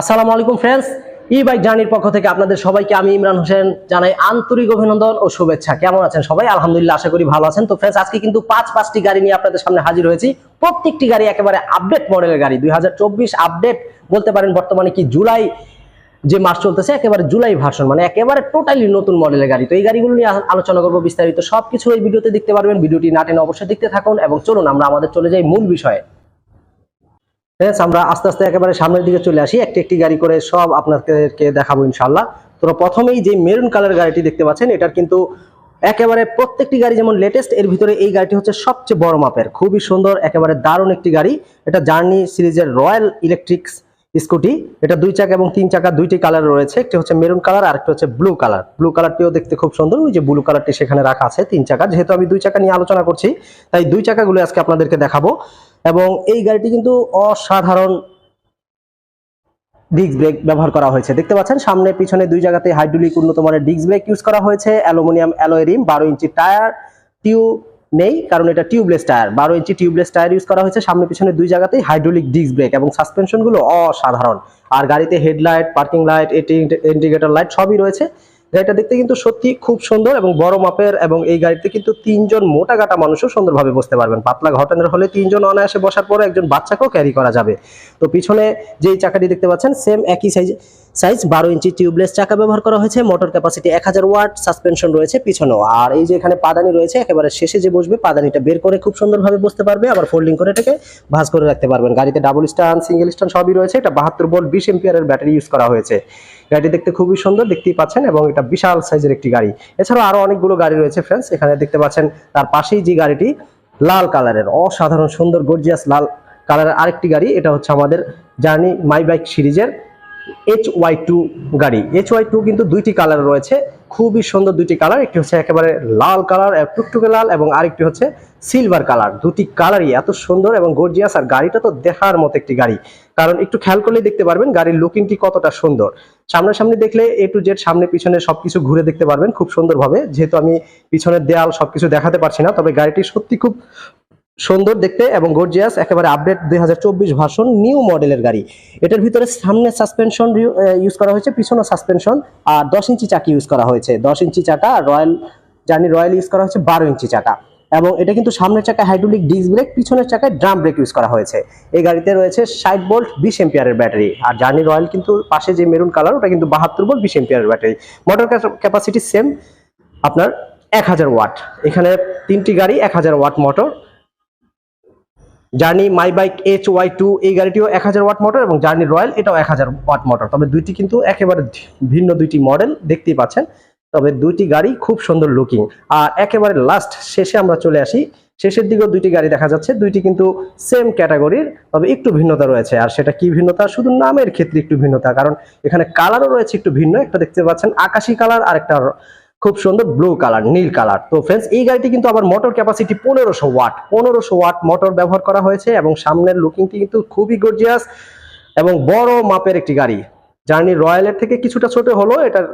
আসসালামু আলাইকুম ফ্রেন্ডস ই বাইক জার্নির পক্ষ থেকে আপনাদের সবাইকে আমি ইমরান হোসেন জানাই আন্তরিক অভিনন্দন ও শুভেচ্ছা। কেমন আছেন সবাই? আলহামদুলিল্লাহ, আশা করি ভালো আছেন। তো ফ্রেন্ডস আজকে কিন্তু পাঁচ পাঁচটি গাড়ি নিয়ে আপনাদের সামনে হাজির হয়েছি। প্রত্যেকটি গাড়ি একেবারে আপডেট মডেলের গাড়ি। দুই আপডেট বলতে পারেন বর্তমানে কি জুলাই যে মাস চলতেছে, একেবারে জুলাই ভার্সন মানে একেবারে টোটালি নতুন মডেলের গাড়ি। তো, এই গাড়িগুলো নিয়ে আলোচনা করব বিস্তারিত। সবকিছু এই ভিডিওতে দেখতে পারবেন। ভিডিওটি না টেনে অবশ্যই দেখতে থাকুন এবং চলুন, আমরা আমাদের চলে যাই মূল বিষয়ে। Friends, আমরা আস্তে আস্তে একেবারে সামনের দিকে চলে আসি। একটি একটি গাড়ি করে সব আপনাদেরকে দেখাবো ইনশাল্লাহ তো প্রথমেই যে মেরুন কালার গাড়িটি দেখতে পাচ্ছেন এটার কিন্তু একেবারে প্রত্যেকটি গাড়ি যেমন লেটেস্ট এর ভিতরে এই গাড়িটি হচ্ছে সবচেয়ে বড় মাপের। খুবই সুন্দর একেবারে দারুণ একটি গাড়ি। এটা জার্নি সিরিজের রয়্যাল ইলেকট্রিক্স স্কুটি। এটা দুই চাকা এবং তিন চাকা দুইটি কালার রয়েছে। একটি হচ্ছে মেরুন কালার আর একটা হচ্ছে ব্লু কালার। ব্লু কালারটিও দেখতে খুব সুন্দর। ওই যে ব্লু কালারটি সেখানে রাখা আছে তিন চাকা। যেহেতু আমি দুই চাকা নিয়ে আলোচনা করছি তাই দুই চাকাগুলো আজকে আপনাদেরকে দেখাবো। এবং এই গাড়িটি কিন্তু অসাধারণ ডিস্ক ব্রেক ব্যবহার করা হয়েছে। দেখতে পাচ্ছেন, সামনে, পিছনে দুই জায়গাতে হাইড্রোলিক উন্নত মানের ডিস্ক ব্রেক ইউজ করা হয়েছে। অ্যালুমিনিয়াম অ্যালয় রিম বারো ইঞ্চি টায়ার টিউ নেই, কারণ এটা টিউবলেস টায়ার বারো ইঞ্চি টিউবলেস টায়ার ইউজ করা হয়েছে। সামনে, পিছনে দুই জায়গাতেই হাইড্রোলিক ডিস্ক ব্রেক এবং সাসপেনশনগুলো অসাধারণ। আর গাড়িতে হেডলাইট পার্কিং লাইট এটি ইন্ডিকেটর লাইট সবই রয়েছে। গাড়িটা দেখতে কিন্তু সত্যি খুব সুন্দর এবং বড় মাপের এবং এই গাড়িতে কিন্তু তিনজন মোটা গাটা মানুষও সুন্দরভাবে বসতে পারবেন। পাতলা ঘটনার হলে তিনজন অনায়াসে বসার পরে একজন বাচ্চাকেও ক্যারি করা যাবে। তো পিছনে যেই চাকাটি দেখতে পাচ্ছেন সেম একই সাইজ সাইজ বারো ইঞ্চি টিউবলেস চাকা ব্যবহার করা হয়েছে, মোটর ক্যাপাসিটি এক হাজার ওয়াট, সাসপেনশন রয়েছে পিছনেও। আর এই যে এখানে পাদানি রয়েছে, একেবারে শেষে যে বসবে, পাদানিটা বের করে খুব সুন্দরভাবে বসতে পারবে, আবার ফোল্ডিং করে এটাকে ভাঁজ করে রাখতে পারবেন। গাড়িতে ডাবল স্টান সিঙ্গেল স্টান সবই রয়েছে, এটা বাহাত্তর ভোল্ট বিশ এম্পিয়ারের ব্যাটারি ইউজ করা হয়েছে। গাড়িটি দেখতে খুবই সুন্দর, দেখতেই পাচ্ছেন, এবং এটা বিশাল সাইজের একটি গাড়ি। এছাড়াও আরও অনেকগুলো গাড়ি রয়েছে ফ্রেন্ডস এখানে দেখতে পাচ্ছেন, তার পাশেই যে গাড়িটি, লাল কালারের, অসাধারণ সুন্দর গর্জিয়াস লাল কালারের আরেকটি গাড়ি, এটা হচ্ছে আমাদের জার্নি মাই বাইক সিরিজের এইচ ওয়াই টু গাড়ি। এইচ ওয়াই টু কিন্তু দুইটি কালার রয়েছে। খুবই সুন্দর দুইটি কালার একটি হচ্ছে একেবারে লাল কালার টুকটুকে লাল এবং আরেকটি হচ্ছে সিলভার কালার দুটি কালারই এত সুন্দর এবং গর্জিয়াস আর গাড়িটা তো দেখার মতো একটি গাড়ি। কারণ একটু খেয়াল করলেই দেখতে পারবেন গাড়ির লুকিংটি কতটা সুন্দর। সামনাসামনি দেখলে এ টু জেড সামনে পিছনে সবকিছু ঘুরে দেখতে পারবেন খুব সুন্দরভাবে। যেহেতু আমি পিছনের দেয়াল সবকিছু দেখাতে পারছি না, তবে গাড়িটি সত্যি খুব সুন্দর দেখতে এবং গর্জিয়াস একেবারে আপডেট দুই হাজার চব্বিশ ভার্সন নিউ মডেলের গাড়ি। এটার ভিতরে সামনে সাসপেনশন ইউজ করা হয়েছে, পিছনে সাসপেনশন আর দশ ইঞ্চি চাকা ইউজ করা হয়েছে। দশ ইঞ্চি চাকা রয়্যাল জার্নি রয়্যাল ইউজ করা হয়েছে, বারো ইঞ্চি চাকা। এবং এটা কিন্তু সামনের চাকায় হাইড্রোলিক ডিস্ক ব্রেক পিছনের চাকায় ড্রাম ব্রেক ইউজ করা হয়েছে। এই গাড়িতে রয়েছে ষাট বোল্ট বিশ এম্পিয়ারের ব্যাটারি আর জার্নি রয়্যাল কিন্তু পাশে যে মেরুন কালার ওটা কিন্তু বাহাত্তর বোল্ট বিশ এম্পিয়ারের ব্যাটারি মোটর ক্যাপাসিটি সেম আপনার এক হাজার ওয়াট এখানে তিনটি গাড়ি, এক হাজার watt motor journey my bike H Y two এই গাড়িটিও এক হাজার ওয়াট মোটর এবং জার্নি রয়্যাল এটাও এক হাজার ওয়াট মোটর তবে দুইটি কিন্তু একেবারে ভিন্ন দুইটি মডেল দেখতেই পাচ্ছেন। তবে দুইটি গাড়ি খুব সুন্দর লুকিং আর একেবারে লাস্ট শেষে আমরা চলে আসি। শেষের দিকেও দুইটি গাড়ি দেখা যাচ্ছে। দুইটি কিন্তু সেম ক্যাটাগরির তবে একটু ভিন্নতা রয়েছে। আর সেটা কি ভিন্নতা? শুধু নামের ক্ষেত্রে একটু ভিন্নতা, কারণ এখানে কালারও রয়েছে একটু ভিন্ন। একটা দেখতে পাচ্ছেন আকাশি কালার আর একটা খুব সুন্দর ব্লু কালার নীল কালার তো ফ্রেন্ডস এই গাড়িটি কিন্তু আবার মোটর ক্যাপাসিটি পনেরোশো ওয়াট পনেরোশো ওয়াট মোটর ব্যবহার করা হয়েছে এবং সামনের লুকিংটি কিন্তু খুবই গর্জিয়াস এবং বড় মাপের একটি গাড়ি। জার্নি রয়্যালের থেকে কিছুটা ছোট হলো এটার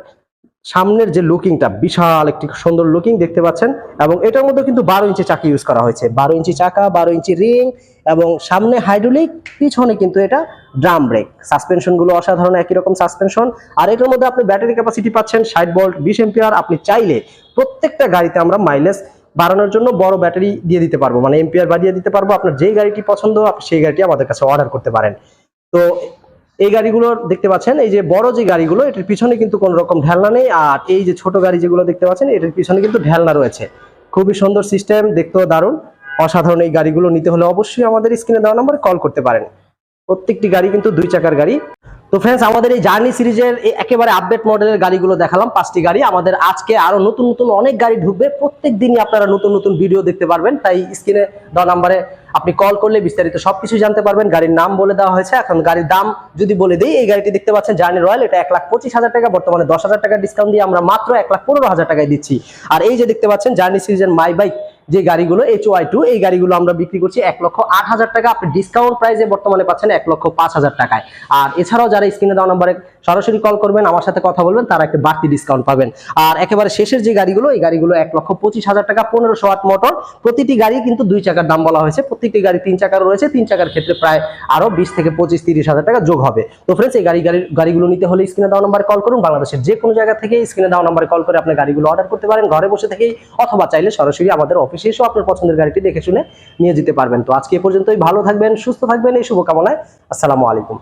সামনের যে লুকিংটা বিশাল একটি সুন্দর লুকিং দেখতে পাচ্ছেন এবং এটার মধ্যে কিন্তু বারো ইঞ্চি চাকা ইউজ করা হয়েছে। বারো ইঞ্চি চাকা, বারো ইঞ্চি রিং এবং সামনে হাইড্রোলিক পিছনে কিন্তু এটা ড্রাম ব্রেক সাসপেনশনগুলো অসাধারণ, একই রকম সাসপেনশন আর এটার মধ্যে আপনি ব্যাটারি ক্যাপাসিটি পাচ্ছেন ষাট ভোল্ট বিশ এম্পিয়ার আপনি চাইলে প্রত্যেকটা গাড়িতে আমরা মাইলেজ বাড়ানোর জন্য বড় ব্যাটারি দিয়ে দিতে পারব। মানে এম্পিয়ার বাড়িয়ে দিতে পারব। আপনার যেই গাড়িটি পছন্দ, আপনি সেই গাড়িটি আমাদের কাছে অর্ডার করতে পারেন। তো এই গাড়িগুলো দেখতে পাচ্ছেন, এই যে বড় যে গাড়িগুলো, এটির পিছনে কিন্তু কোনো রকম ঢেলনা নেই, আর এই যে ছোট গাড়ি যেগুলো দেখতে পাচ্ছেন, এটির পিছনে কিন্তু ঢেলনা রয়েছে। খুবই সুন্দর সিস্টেম দেখতেও দারুণ। অসাধারণ এই গাড়িগুলো নিতে হলে অবশ্যই আমাদের স্ক্রিনে দেওয়া নম্বরে কল করতে পারেন। প্রত্যেকটি গাড়ি কিন্তু দুই চাকার গাড়ি। তো ফ্রেন্ডস আমাদের এই জার্নি সিরিজের একেবারে আপডেট মডেলের গাড়িগুলো দেখালাম, পাঁচটি গাড়ি। আমাদের আজকে আরও নতুন নতুন অনেক গাড়ি ঢুকবে। প্রত্যেক দিনই আপনারা নতুন নতুন ভিডিও দেখতে পারবেন। তাই স্ক্রিনে দেওয়া নাম্বারে আপনি কল করলে বিস্তারিত সবকিছু জানতে পারবেন। গাড়ির নাম বলে দেওয়া হয়েছে। এখন গাড়ির দাম যদি বলে দিই, এই গাড়িটি দেখতে পাচ্ছেন জার্নি রয়্যাল এটা এক লাখ পঁচিশ হাজার টাকা, বর্তমানে দশ হাজার টাকা ডিসকাউন্ট দিয়ে আমরা মাত্র এক লাখ পনেরো হাজার টাকায় দিচ্ছি। আর এই যে দেখতে পাচ্ছেন জার্নি সিরিজের মাই বাইক যে গাড়িগুলো এইচ ওয়াই টু এই গাড়িগুলো আমরা বিক্রি করছি এক লক্ষ আট হাজার টাকা। আপনি ডিসকাউন্ট প্রাইসে বর্তমানে পাচ্ছেন এক লক্ষ পাঁচ হাজার টাকায়। আর এছাড়াও যারা স্ক্রিনে দেওয়া নাম্বারে সরাসরি কল করবেন, আমার সাথে কথা বলবেন, তারা একটা বাড়তি ডিসকাউন্ট পাবেন। আর একেবারে শেষের যে গাড়িগুলো, এই গাড়িগুলো এক লক্ষ পঁচিশ হাজার টাকা, পনেরোশো আট মোটর প্রতিটি গাড়ি কিন্তু দুই চাকার দাম বলা হয়েছে। প্রত্যেকটি গাড়ি তিন চাকার রয়েছে, তিন চাকার ক্ষেত্রে প্রায় আরও বিশ থেকে পঁচিশ, তিরিশ হাজার টাকা যোগ হবে। তো ফ্রেন্ডস এই গাড়ি গাড়ি গাড়িগুলো নিতে হলে স্ক্রিনে দেওয়া নাম্বারে কল করুন। বাংলাদেশের যে কোনো জায়গা থেকে স্ক্রিনে দেওয়া নাম্বারে কল করে আপনি গাড়িগুলো অর্ডার করতে পারেন। ঘরে বসে থেকেই অথবা চাইলে সরাসরি আমাদের অফিসে এসেও আপনার পছন্দের গাড়িটি দেখে শুনে নিয়ে যেতে পারবেন। তো আজকে এ পর্যন্তই। ভালো থাকবেন, সুস্থ থাকবেন। এই শুভকামনায় আসসালামু আলাইকুম।